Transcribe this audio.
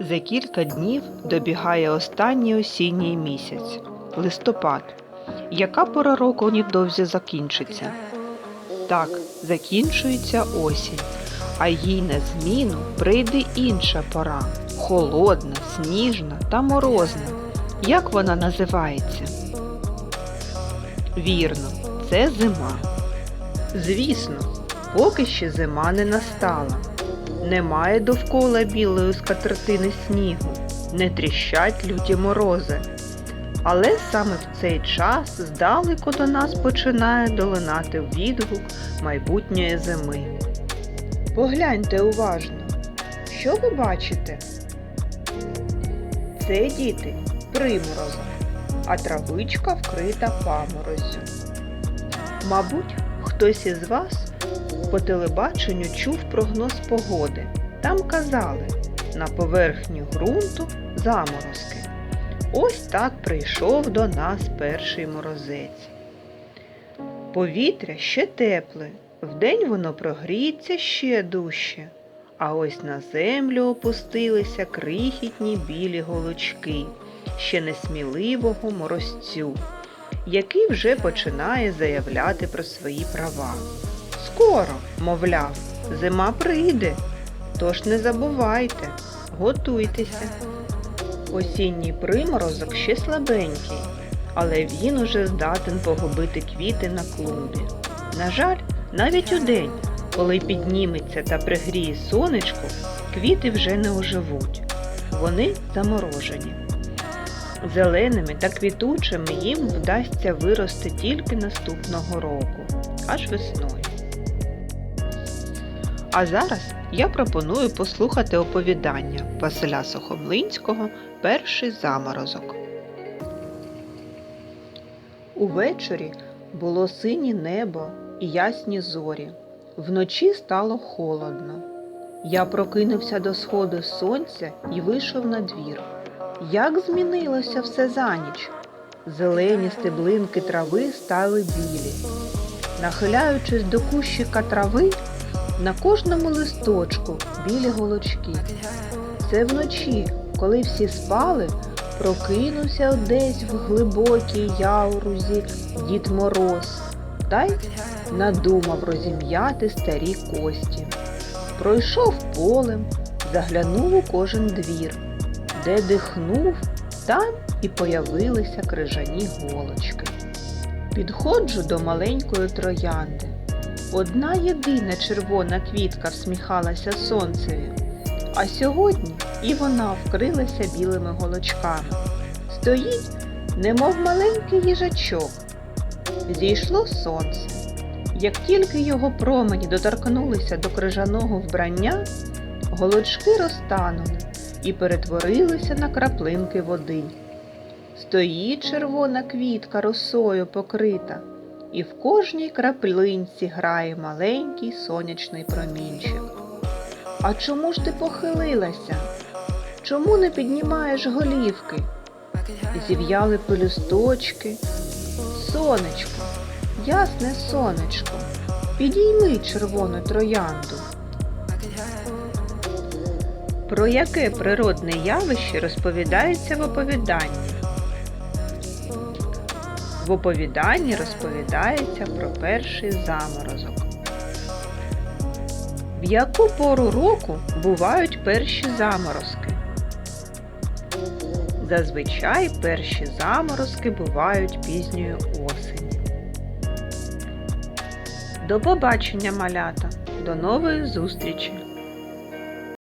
За кілька днів добігає останній осінній місяць листопад. Яка пора року невдовзі закінчиться? Так, закінчується осінь, а їй на зміну прийде інша пора холодна, сніжна та морозна. Як вона називається? Вірно, це зима. Звісно, поки ще зима не настала. Немає довкола білої скатертини снігу, не тріщать люті морози. Але саме в цей час здалеку до нас починає долинати відгук майбутньої зими. Погляньте уважно, що ви бачите? Це діти приморозок, а травичка вкрита памороззю. Мабуть, хтось із вас по телебаченню чув прогноз погоди. Там казали на поверхню ґрунту заморозки. Ось так прийшов до нас перший морозець. Повітря ще тепле, вдень воно прогріється ще дужче. А ось на землю опустилися крихітні білі голочки ще несміливого морозцю, який вже починає заявляти про свої права. Скоро, мовляв, зима прийде, тож не забувайте, готуйтеся. Осінній приморозок ще слабенький, але він уже здатен погубити квіти на клумбі. На жаль, навіть удень, коли підніметься та пригріє сонечко, квіти вже не оживуть. Вони заморожені. Зеленими та квітучими їм вдасться вирости тільки наступного року, аж весною. А зараз я пропоную послухати оповідання Василя Сухомлинського Перший заморозок. Увечері було синє небо і ясні зорі. Вночі стало холодно. Я прокинувся до сходу сонця і вийшов на двір. Як змінилося все за ніч? Зелені стеблинки трави стали білі. Нахиляючись до кущика трави, на кожному листочку білі голочки. Це вночі, коли всі спали, прокинувся десь в глибокій яурузі Дід Мороз та й надумав розім'яти старі кості. Пройшов полем, заглянув у кожен двір, де дихнув, там і появилися крижані голочки. Підходжу до маленької троянди. Одна єдина червона квітка всміхалася сонцеві, а сьогодні і вона вкрилася білими голочками. Стоїть, немов маленький їжачок. Зійшло сонце. Як тільки його промені доторкнулися до крижаного вбрання, голочки розтанули і перетворилися на краплинки води. Стоїть червона квітка росою покрита, і в кожній краплинці грає маленький сонячний промінчик. А чому ж ти похилилася? Чому не піднімаєш голівки? Зів'яли пелюсточки. Сонечко, ясне сонечко, підійми червону троянду. Про яке природне явище розповідається в оповіданні? В оповіданні розповідається про перший заморозок. В яку пору року бувають перші заморозки? Зазвичай перші заморозки бувають пізньої осені. До побачення, малята! До нової зустрічі!